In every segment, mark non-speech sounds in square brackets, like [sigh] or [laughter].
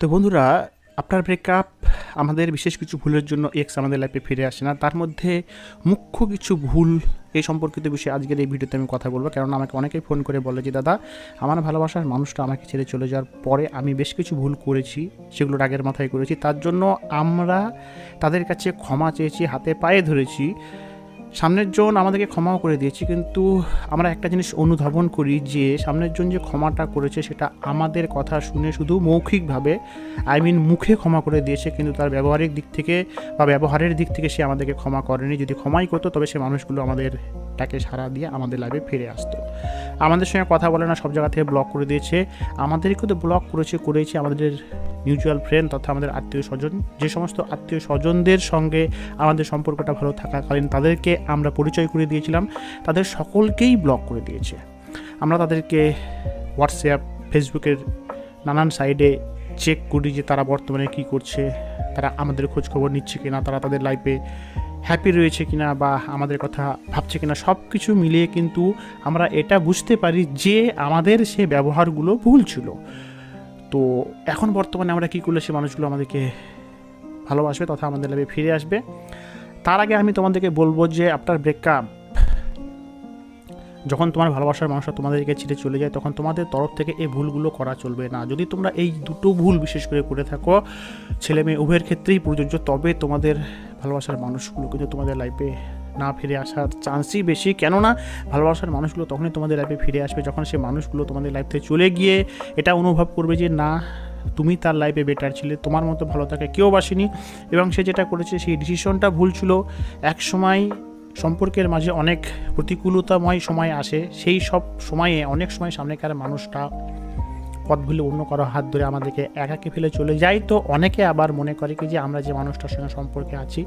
তো বন্ধুরা, আপনার ব্রেকআপ আমাদের বিশেষ কিছু ভুলের জন্য এক্স আমাদের লাইফে ফিরে আসে না। তার মধ্যে মুখ্য কিছু ভুল এই সম্পর্কিত বিষয়ে আজকের এই ভিডিওতে আমি কথা বলব। কারণ আমাকে অনেকেই ফোন করে বলে যে, দাদা, আমার ভালোবাসার মানুষটা আমাকে ছেড়ে চলে যাওয়ার পরে আমি বেশ কিছু ভুল করেছি সেগুলো রাগের মাথায় করেছি। তার জন্য আমরা তাদের কাছে ক্ষমা চেয়েছি, হাতে পায়ে ধরেছি। সামনের জন আমাদেরকে ক্ষমাও করে দিয়েছে, কিন্তু আমরা একটা জিনিস অনুধাবন করি যে সামনের জন যে ক্ষমাটা করেছে সেটা আমাদের কথা শুনে শুধু মৌখিকভাবে আই মিন মুখে ক্ষমা করে দিয়েছে, কিন্তু তার ব্যবহারিক দিক থেকে বা ব্যবহারের দিক থেকে সে আমাদেরকে ক্ষমা করেনি। যদি ক্ষমাই করতো, তবে সে মানুষগুলো আমাদের তাকে সারা দিয়ে আমাদের লাইফে ফিরে আসতো। আমাদের সঙ্গে কথা বলে না, সব জায়গা থেকে ব্লক করে দিয়েছে। আমাদেরকে তো ব্লক করেছে করেছে আমাদের মিউচুয়াল ফ্রেন্ড তথা আমাদের আত্মীয় স্বজন। যে সমস্ত আত্মীয় স্বজনদের সঙ্গে আমাদের সম্পর্কটা ভালো থাকাকালীন তাদেরকে আমরা পরিচয় করে দিয়েছিলাম। তাদের সকলকেই ব্লক করে দিয়েছে। আমরা তাদেরকে হোয়াটসঅ্যাপ ফেসবুকের নানান সাইডে চেক করি যে তারা বর্তমানে কী করছে, তারা আমাদের খোঁজ খবর নিচ্ছে কিনা, তারা তাদের লাইফে হ্যাপি রয়েছে কিনা বা আমাদের কথা ভাবছে কিনা সব কিছু মিলিয়ে কিন্তু আমরা এটা বুঝতে পারি যে আমাদের সে ব্যবহারগুলো ভুল ছিল। তো এখন বর্তমানে আমরা কী করলে সে মানুষগুলো আমাদেরকে ভালোবাসবে তথা আমাদের লাইফে ফিরে আসবে? তার আগে আমি তোমাদেরকে বলব যে আফটার ব্রেকআপ যখন তোমার ভালোবাসার মানুষটা তোমাদেরকে ছেড়ে চলে যায়, তখন তোমাদের তরফ থেকে এই ভুলগুলো করা চলবে না। যদি তোমরা এই দুটো ভুল বিশেষ করে করে থাকো, ছেলে মেয়ে উভয়ের ক্ষেত্রেই প্রযোজ্য, তবে তোমাদের ভালোবাসার মানুষগুলো কিন্তু তোমাদের লাইফে না ফিরে আসার চান্সই বেশি। কেননা, ভালোবাসার মানুষগুলো তখনই তোমাদের লাইফে ফিরে আসবে যখন সে মানুষগুলো তোমাদের লাইফ থেকে চলে গিয়ে এটা অনুভব করবে যে, না, তুমি তার লাইফে বেটার ছিলে, তোমার মতো ভালো থাকে কেউ বাসেনি। এবং সে যেটা করেছে, সেই ডিসিশনটা ভুল ছিল। এক সময় সম্পর্কের মাঝে অনেক প্রতিকূলতাময় সময় আসে। সেই সব সময়ে, অনেক সময় সামনেকার মানুষটা পথ ভুলে অন্য কারও হাত ধরে আমাদেরকে একাকে ফেলে চলে যায়। তো অনেকে আবার মনে করে কি যে আমরা যে মানুষটার সঙ্গে সম্পর্কে আছি,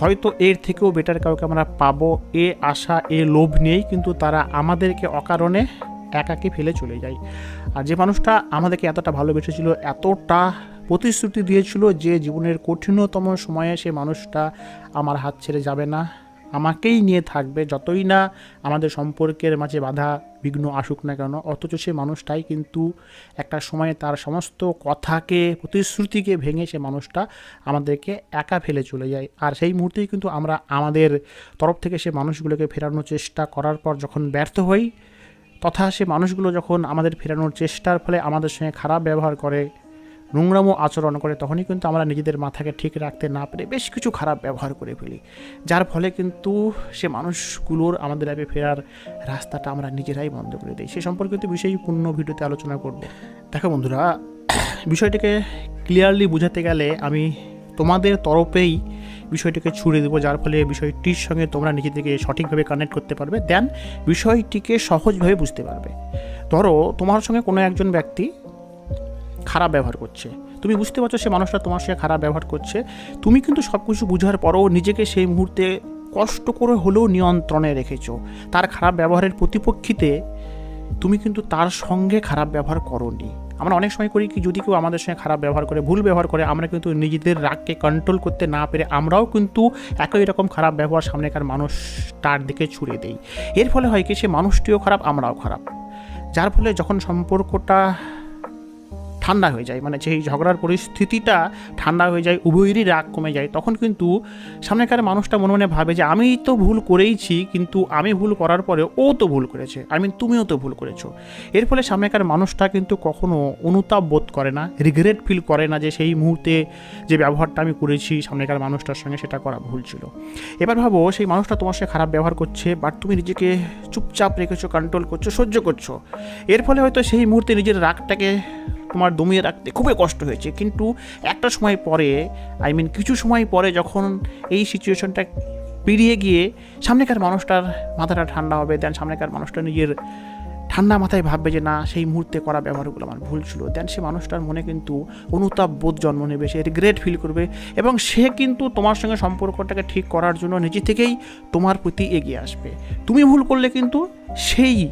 হয়তো এর থেকেও বেটার কাউকে আমরা পাবো। এ আশা, এ লোভ নেই, কিন্তু তারা আমাদেরকে অকারণে একাকে ফেলে চলে যায়। আর যে মানুষটা আমাদেরকে এতটা ভালোবেসেছিল, এতটা প্রতিশ্রুতি দিয়েছিল যে জীবনের কঠিনতম সময়ে সে মানুষটা আমার হাত ছেড়ে যাবে না। আমাকেই নিয়ে থাকবে, যতই না আমাদের সম্পর্কের মাঝে বাধা বিঘ্ন আসুক না কেন, অথচ সে মানুষটাই কিন্তু একটা সময়ে তার সমস্ত কথাকে, প্রতিশ্রুতিকে ভেঙে সে মানুষটা আমাদেরকে একা ফেলে চলে যায়। আর সেই মুহূর্তেই কিন্তু আমরা আমাদের তরফ থেকে সে মানুষগুলোকে ফেরানোর চেষ্টা করার পর যখন ব্যর্থ হই, তথা সে মানুষগুলো যখন আমাদের ফেরানোর চেষ্টার ফলে আমাদের সঙ্গে খারাপ ব্যবহার করে নোংরামো আচরণ করে, তখনই কিন্তু আমরা নিজেদের মাথাকে ঠিক রাখতে না পেরে বেশ কিছু খারাপ ব্যবহার করে ফেলি। যার ফলে কিন্তু সে মানুষগুলোর আমাদের লাইফে ফেরার রাস্তাটা আমরা নিজেরাই বন্ধ করে দিই। সে সম্পর্কিত বিষয় পূর্ণ ভিডিওতে আলোচনা করব। দেখো বন্ধুরা, বিষয়টিকে ক্লিয়ারলি বোঝাতে গেলে আমি তোমাদের তরফেই বিষয়টিকে ছুড়ে দেবো, যার ফলে বিষয়টির সঙ্গে তোমরা নিজেদেরকে সঠিকভাবে কানেক্ট করতে পারবে। দেন বিষয়টিকে সহজভাবে বুঝতে পারবে। ধরো, তোমার সঙ্গে কোনো একজন ব্যক্তি খারাপ ব্যবহার করছে। তুমি বুঝতে পারছ সে মানুষটা তোমার সঙ্গে খারাপ ব্যবহার করছে। তুমি কিন্তু সব কিছু বুঝার পরও নিজেকে সেই মুহূর্তে কষ্ট করে হলেও নিয়ন্ত্রণে রেখেছো। তার খারাপ ব্যবহারের প্রতিপক্ষিতে তুমি কিন্তু তার সঙ্গে খারাপ ব্যবহার করনি। আমরা অনেক সময় করি কি, যদি কেউ আমাদের সঙ্গে খারাপ ব্যবহার করে, ভুল ব্যবহার করে, আমরা কিন্তু নিজেদের রাগকে কন্ট্রোল করতে না পেরে আমরাও কিন্তু একই রকম খারাপ ব্যবহার সামনেকার মানুষটার দিকে ছুড়ে দেই। এর ফলে হয় কি, সে মানুষটিও খারাপ, আমরাও খারাপ। যার ফলে যখন সম্পর্কটা ঠান্ডা হয়ে যায়। মানে যেই ঝগড়ার পরিস্থিতিটা ঠান্ডা হয়ে যায়, উভয়েরই রাগ কমে যায়, তখন কিন্তু সামনেকার মানুষটা মনে মনে ভাবে যে, আমি তো ভুল করেইছি, কিন্তু আমি ভুল করার পরে ও তো ভুল করেছে। আই মিন তুমিও তো ভুল করেছ। এর ফলে সামনেকার মানুষটা কিন্তু কখনো অনুতাপ বোধ করে না, রিগ্রেট ফিল করে না যে, সেই মুহূর্তে যে ব্যবহারটা আমি করেছি, সামনেকার মানুষটার সঙ্গে সেটা করা ভুল ছিল। এবার ভাবো, সেই মানুষটা তোমার সঙ্গে খারাপ ব্যবহার করছে বাট তুমি নিজেকে চুপচাপ রেখেছো কন্ট্রোল করছ, সহ্য করছ। এর ফলে হয়তো সেই মুহূর্তে নিজের রাগটাকে তোমার দমিয়ে রাখতে খুবই কষ্ট হয়েছে। কিন্তু একটা সময় পরে আই মিন কিছু সময় পরে যখন এই সিচুয়েশনটা পেরিয়ে গিয়ে সামনেকার মানুষটার মাথাটা ঠান্ডা হবে দেন সামনেকার মানুষটা নিজের ঠান্ডা মাথায় ভাববে যে না, সেই মুহূর্তে করা ব্যবহারগুলো আমার ভুল ছিল। দেন সে মানুষটার মনে কিন্তু অনুতাপ বোধ জন্ম নেবে, সে রিগ্রেট ফিল করবে এবং সে কিন্তু তোমার সঙ্গে সম্পর্কটাকে ঠিক করার জন্য নিজে থেকেই তোমার প্রতি এগিয়ে আসবে। তুমি ভুল করলে কিন্তু সেই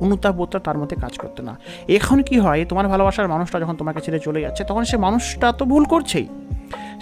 অনুতাপবোধটা তার মধ্যে কাজ করতে না। এখন কি হয়, তোমার ভালোবাসার মানুষটা যখন তোমাকে ছেড়ে চলে যাচ্ছে, তখন সে মানুষটা তো ভুল করছেই।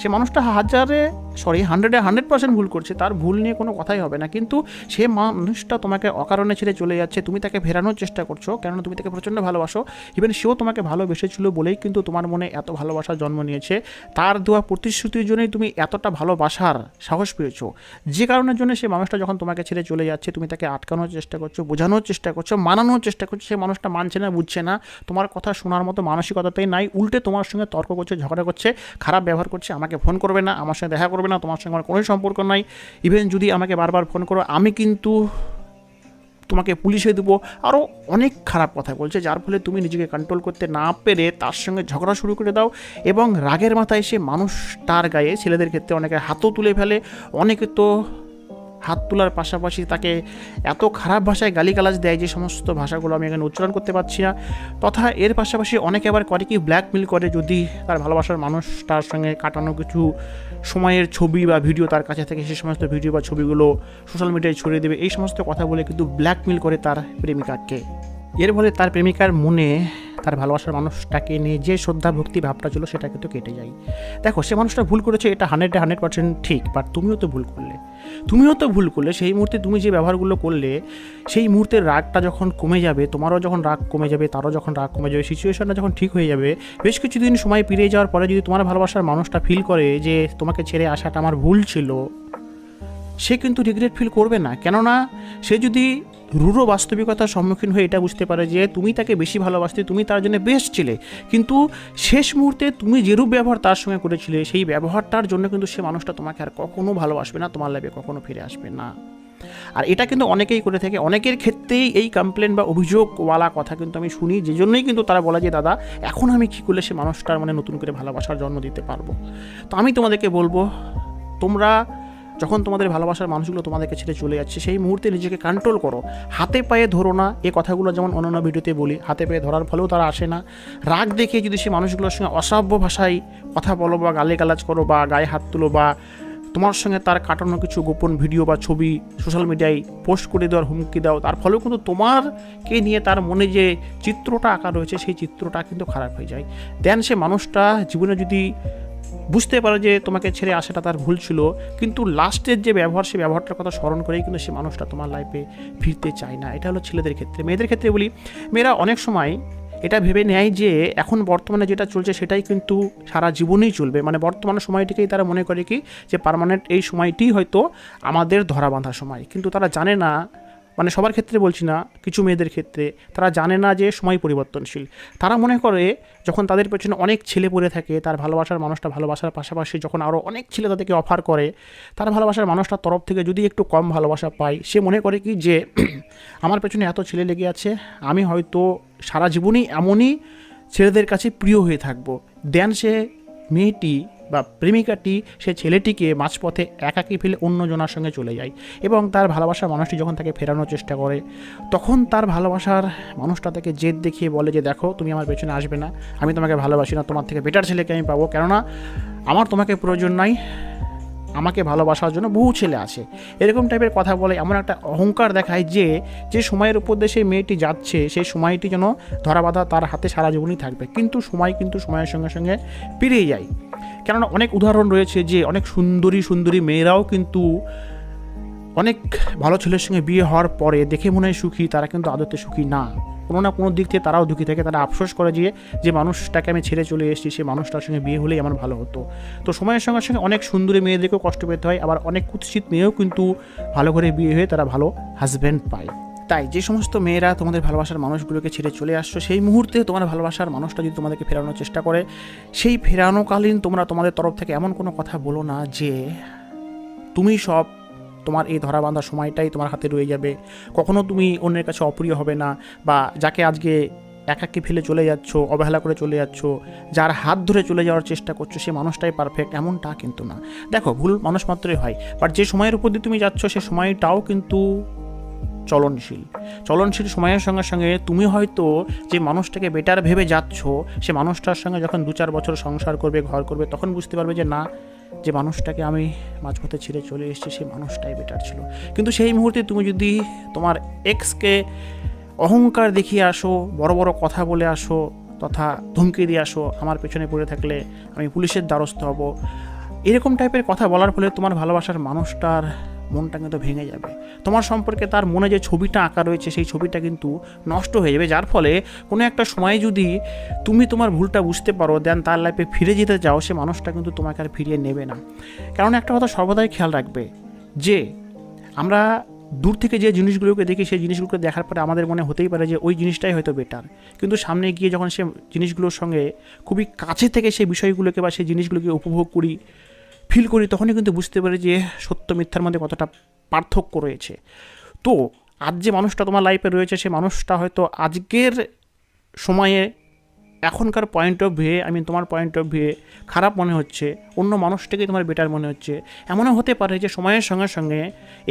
সে মানুষটা হাজারে সরি হান্ড্রেডে হান্ড্রেড পার্সেন্ট ভুল করছে, তার ভুল নিয়ে কোনো কথাই হবে না। কিন্তু সে মানুষটা তোমাকে অকারণে ছেড়ে চলে যাচ্ছে, তুমি তাকে ফেরানোর চেষ্টা করছ, কেননা তুমি তাকে প্রচণ্ড ভালোবাসো। ইভেন সেও তোমাকে ভালোবেসেছিল বলেই কিন্তু তোমার মনে এত ভালোবাসা জন্ম নিয়েছে। তার দেওয়া প্রতিশ্রুতির জন্যই তুমি এতটা ভালোবাসার সাহস পেয়েছ। যে কারণের জন্য সে মানুষটা যখন তোমাকে ছেড়ে চলে যাচ্ছে, তুমি তাকে আটকানোর চেষ্টা করছ, বোঝানোর চেষ্টা করছ, মানানোর চেষ্টা করছ, সে মানুষটা মানছে না, বুঝছে না। তোমার কথা শোনার মতো মানসিকতাতেই নাই, উল্টে তোমার সঙ্গে তর্ক করছে, ঝগড়া করছে, খারাপ ব্যবহার করছে, আমাকে ফোন করবে না, আমার সঙ্গে দেখা করবে না, তোমার সঙ্গে আমার কোনো সম্পর্ক নাই। ইভেন যদি আমাকে বারবার ফোন করো, আমি কিন্তু তোমাকে পুলিশে দেবো। আরও অনেক খারাপ কথা বলছে, যার ফলে তুমি নিজেকে কন্ট্রোল করতে না পেরে তার সঙ্গে ঝগড়া শুরু করে দাও। এবং রাগের মাথায় সে মানুষটার গায়ে, ছেলেদের ক্ষেত্রে অনেকে হাতও তুলে ফেলে, অনেকে তো হাত তোলার পাশাপাশি তাকে এত খারাপ ভাষায় গালিগালাজ দেয় যে সমস্ত ভাষাগুলো আমি এখানে উচ্চারণ করতে পারছি না। তথা এর পাশাপাশি অনেকে আবার করে কি ব্ল্যাকমেল করে যদি তার ভালোবাসার মানুষ তার সঙ্গে কাটানো কিছু সময়ের ছবি বা ভিডিও তার কাছে থেকে সে সমস্ত ভিডিও বা ছবিগুলো সোশ্যাল মিডিয়ায় ছড়িয়ে দেবে। এই সমস্ত কথা বলে কিন্তু ব্ল্যাকমেল করে তার প্রেমিকাকে। এর ফলে তার প্রেমিকার মনে তার ভালোবাসার মানুষটাকে নিয়ে যে শ্রদ্ধা, ভক্তি, ভাবটা ছিল সেটা কিন্তু কেটে যায়। দেখো, সে মানুষটা ভুল করেছে, এটা হান্ড্রেড হান্ড্রেড পার্সেন্ট ঠিক বাট তুমিও তো ভুল করলে। তুমিও তো ভুল করলে, সেই মুহূর্তে তুমি যে ব্যবহারগুলো করলে, সেই মুহূর্তের রাগটা যখন কমে যাবে, তোমারও যখন রাগ কমে যাবে, তারও যখন রাগ কমে যাবে সিচুয়েশনটা যখন ঠিক হয়ে যাবে, বেশ কিছুদিন সময় পেরিয়ে যাওয়ার পরে যদি তোমার ভালোবাসার মানুষটা ফিল করে যে তোমাকে ছেড়ে আসাটা আমার ভুল ছিল সে কিন্তু রিগ্রেট ফিল করবে না। কেননা সে যদি রূঢ় বাস্তবিকতার সম্মুখীন হয়ে এটা বুঝতে পারে যে তুমি তাকে বেশি ভালোবাসতে, তুমি তার জন্য বেস্ট ছিলে। কিন্তু শেষ মুহূর্তে তুমি যেরূপ ব্যবহার তার সঙ্গে করেছিলে, সেই ব্যবহারটার জন্য কিন্তু সে মানুষটা তোমাকে আর কখনো ভালোবাসবে না, তোমার লাইফে কখনো ফিরে আসবে না। আর এটা কিন্তু অনেকেই করে থাকে। অনেকের ক্ষেত্রেই এই কমপ্লেন বা অভিযোগওয়ালা কথা কিন্তু আমি শুনি, যে জন্যই কিন্তু তারা বলে যে, দাদা, এখন আমি কী করলে সে মানুষটার মানে নতুন করে ভালোবাসার জন্ম দিতে পারব? তো আমি তোমাদেরকে বলব, তোমরা যখন তোমাদের ভালোবাসার মানুষগুলো তোমাদেরকে ছেড়ে চলে যাচ্ছে, সেই মুহূর্তে নিজেকে কন্ট্রোল করো। হাতে পায়ে ধরো না, এ কথাগুলো যেমন অন্যান্য ভিডিওতে বলি, হাতে পায়ে ধরার ফলেও তারা আসে না। রাগ দেখে যদি সে মানুষগুলোর সঙ্গে অসভ্য ভাষায় কথা বলো বা গালে গালাজ করো বা গায়ে হাত তুলো বা তোমার সঙ্গে তার কাটানো কিছু গোপন ভিডিও বা ছবি সোশ্যাল মিডিয়ায় পোস্ট করে দেওয়ার হুমকি দাও, তার ফলেও কিন্তু তোমারকে নিয়ে তার মনে যে চিত্রটা আঁকা রয়েছে, সেই চিত্রটা কিন্তু খারাপ হয়ে যায়। দেন সে মানুষটা জীবনে যদি বুঝতে পারে যে তোমাকে ছেড়ে আসাটা তার ভুল ছিল, কিন্তু লাস্টের যে ব্যবহার, সে ব্যবহারটার কথা স্মরণ করেই কিন্তু সে মানুষটা তোমার লাইফে ফিরতে চায় না। এটা হলো ছেলেদের ক্ষেত্রে। মেয়েদের ক্ষেত্রে বলি, মেয়েরা অনেক সময় এটা ভেবে নেয় যে এখন বর্তমানে যেটা চলছে সেটাই কিন্তু সারা জীবনেই চলবে। মানে বর্তমানে সময়টিকেই তারা মনে করে কি, যে পার্মানেন্ট এই সময়টিই হয়তো আমাদের ধরা বাঁধা সময়। কিন্তু তারা জানে না মানে সবার ক্ষেত্রে বলছি না, কিছু মেয়েদের ক্ষেত্রে। তারা জানে না যে সময় পরিবর্তনশীল। তারা মনে করে যখন তাদের পেছনে অনেক ছেলে পড়ে থাকে, তার ভালোবাসার মানুষটা ভালোবাসার পাশাপাশি যখন আরও অনেক ছেলে তাদেরকে অফার করে, তার ভালোবাসার মানুষটার তরফ থেকে যদি একটু কম ভালোবাসা পায়, সে মনে করে কি যে, [clears throat] আমার পেছনে এত ছেলে লেগে আছে, আমি হয়তো সারা জীবনই এমনই ছেলেদের কাছে প্রিয় হয়ে থাকব। দেন সে মেয়েটি বা প্রেমিকাটি, সে ছেলেটিকে মাঝপথে একাকি ফেলে অন্যজনের সঙ্গে চলে যায় এবং তার ভালোবাসার মানুষটি যখন তাকে ফেরানোর চেষ্টা করে, তখন তার ভালোবাসার মানুষটা তাকে জেদ দেখিয়ে বলে যে, দেখো, তুমি আমার পেছনে আসবে না, আমি তোমাকে ভালোবাসি না, তোমার থেকে বেটার ছেলেকে আমি পাবো। কেননা, আমার তোমাকে প্রয়োজন নাই, আমাকে ভালোবাসার জন্য বহু ছেলে আছে। এরকম টাইপের কথা বলে, এমন একটা অহংকার দেখায় যে যে সময়ের উপর দিয়ে সেই মেয়েটি যাচ্ছে, সেই সময়টি যেন ধরাবাধা তার হাতে সারা জীবনই থাকবে। কিন্তু সময় কিন্তু সময়ের সঙ্গে সঙ্গে পেরিয়ে যায়। কেননা অনেক উদাহরণ রয়েছে যে অনেক সুন্দরী সুন্দরী মেয়েরাও কিন্তু অনেক ভালো ছেলের সঙ্গে বিয়ে হওয়ার পরে দেখে মনে হয় সুখী, তারা কিন্তু আদতে সুখী না। কোনো না কোনো দিক থেকে তারাও দুঃখী থাকে, তারা আফসোস করে যে যে মানুষটাকে আমি ছেড়ে চলে এসেছি সেই মানুষটার সঙ্গে বিয়ে হলেই আমার ভালো হতো। তো সময়ের সঙ্গে সঙ্গে অনেক সুন্দরী মেয়েদেরকেও কষ্ট পেতে হয়, আবার অনেক কুৎসিত মেয়েও কিন্তু ভালো করে বিয়ে হয়ে তারা ভালো হাজব্যান্ড পায়। তাই যে সমস্ত মেয়েরা তোমাদের ভালোবাসার মানুষগুলোকে ছেড়ে চলে আসছো, সেই মুহূর্তে তোমার ভালোবাসার মানুষটা যদি তোমাদেরকে ফেরানোর চেষ্টা করে, সেই ফেরানোকালীন তোমরা তোমাদের তরফ থেকে এমন কোনো কথা বলো না যে, তুমি সব তোমার এই ধরা বাঁধা সময়টাই তোমার হাতে রয়ে যাবে। কখনো তুমি অন্যের কাছে অপ্রিয় হবে না বা যাকে আজকে একাকে ফেলে চলে যাচ্ছ, অবহেলা করে চলে যাচ্ছ, যার হাত ধরে চলে যাওয়ার চেষ্টা করছ, সে মানুষটাই পারফেক্ট এমনটা কিন্তু না। দেখো, ভুল মানুষ মাত্রই হয় বাট যে সময়ের উপর দিয়ে তুমি যাচ্ছ, সে সময়টাও কিন্তু চলনশীল। চলনশীল সময়ের সঙ্গে সঙ্গে তুমি হয়তো যে মানুষটাকে বেটার ভেবে যাচ্ছ, সে মানুষটার সঙ্গে যখন দু চার বছর সংসার করবে, ঘর করবে, তখন বুঝতে পারবে যে না, যে মানুষটাকে আমি মাঝপথে ছেড়ে চলে এসেছি, সেই মানুষটাই বেটার ছিল। কিন্তু সেই মুহূর্তে তুমি যদি তোমার এক্সকে অহংকার দেখিয়ে আসো, বড় বড় কথা বলে আসো, তথা ধমকি দিয়ে আসো, আমার পেছনে পড়ে থাকলে আমি পুলিশের দ্বারস্থ হব, এরকম টাইপের কথা বলার ফলে তোমার ভালোবাসার মানুষটার মনটা কিন্তু ভেঙে যাবে। তোমার সম্পর্কে তার মনে যে ছবিটা আঁকা রয়েছে, সেই ছবিটা কিন্তু নষ্ট হয়ে যাবে। যার ফলে কোনো একটা সময় যদি তুমি তোমার ভুলটা বুঝতে পারো দেন তার লাইফে ফিরে যেতে চাও, সে মানুষটা কিন্তু তোমাকে আর ফিরিয়ে নেবে না। কারণ একটা কথা সর্বদাই খেয়াল রাখবে যে, আমরা দূর থেকে যে জিনিসগুলোকে দেখি, সেই জিনিসগুলোকে দেখার পরে আমাদের মনে হতেই পারে যে, ওই জিনিসটাই হয়তো বেটার কিন্তু সামনে গিয়ে যখন সে জিনিসগুলোর সঙ্গে খুবই কাছে থেকে সেই বিষয়গুলোকে বা সেই জিনিসগুলোকে উপভোগ করি ফিল করি, তখনই কিন্তু বুঝতে পারি যে সত্য মিথ্যার মধ্যে কতটা পার্থক্য রয়েছে। তো, আজ যে মানুষটা তোমার লাইফে রয়েছে সে মানুষটা হয়তো আজকের সময়ে এখনকার পয়েন্ট অফ ভিউয়ে আমি তোমার পয়েন্ট অফ ভিউয়ে খারাপ মনে হচ্ছে, অন্য মানুষটাকেই তোমার বেটার মনে হচ্ছে। এমনও হতে পারে যে সময়ের সঙ্গে সঙ্গে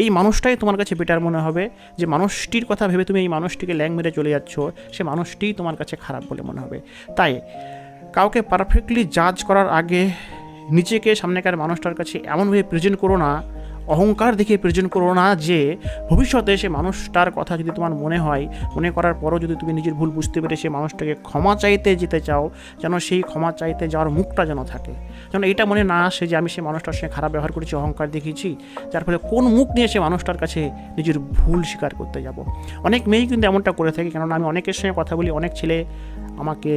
এই মানুষটাই তোমার কাছে বেটার মনে হবে, যে মানুষটির কথা ভেবে তুমি এই মানুষটিকে ল্যাং মেরে চলে যাচ্ছ, সে মানুষটিই তোমার কাছে খারাপ বলে মনে হবে। তাই, কাউকে পারফেক্টলি জাজ করার আগে নিজেকে সামনেকার মানুষটার কাছে এমনভাবে প্রেজেন্ট করো না, অহংকার দেখে প্রেজেন্ট করো না যে ভবিষ্যতে সে মানুষটার কথা যদি তোমার মনে হয়, মনে করার পরও যদি তুমি নিজের ভুল বুঝতে পেরে সে মানুষটাকে ক্ষমা চাইতে যেতে চাও, যেন সেই ক্ষমা চাইতে যাওয়ার মুখটা যেন থাকে। যেন এটা মনে না আসে যে আমি সেই মানুষটার সঙ্গে খারাপ ব্যবহার করেছি, অহংকার দেখিয়েছি, যার ফলে কোন মুখ নিয়ে সে মানুষটার কাছে নিজের ভুল স্বীকার করতে যাব। অনেক মেয়েই কিন্তু এমনটা করে থাকে, কেননা আমি অনেকের সঙ্গে কথা বলি, অনেক ছেলে আমাকে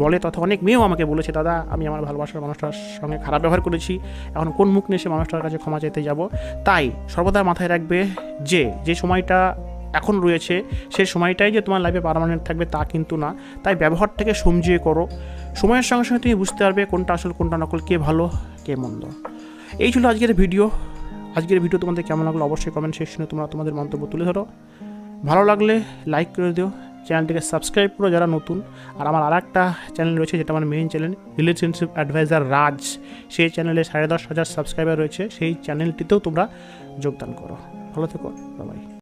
বলে তথা অনেক মেয়েও আমাকে বলেছে, দাদা, আমি আমার ভালোবাসার মানুষটার সঙ্গে খারাপ ব্যবহার করেছি, এখন কোন মুখ নিয়ে সে মানুষটার কাছে ক্ষমা চাইতে যাব? তাই সর্বদা মাথায় রাখবে যে যে সময়টা এখন রয়েছে সেই সময়টাই যে তোমার লাইফে পারমানেন্ট থাকবে তা কিন্তু না। তাই ব্যবহারটাকে সমঝিয়ে করো। সময়ের সঙ্গে সঙ্গে তুমি বুঝতে পারবে কোনটা আসল, কোনটা নকল, কে ভালো, কে মন্দ। এই ছিল আজকের ভিডিও আজকের ভিডিও তোমাদের কেমন লাগল অবশ্যই কমেন্ট সেকশনে তোমরা তোমাদের মন্তব্য তুলে ধরো। ভালো লাগলে লাইক করে দিও। চ্যানেলটিকে সাবস্ক্রাইব করো যারা নতুন। আর আমার আর একটা চ্যানেল রয়েছে, যেটা আমার main channel relationship adviser Raj সেই চ্যানেলে সাড়ে দশ হাজার সাবস্ক্রাইবার রয়েছে, সেই চ্যানেলটিতেও তোমরা যোগদান করো। ভালো থেকো বাবাই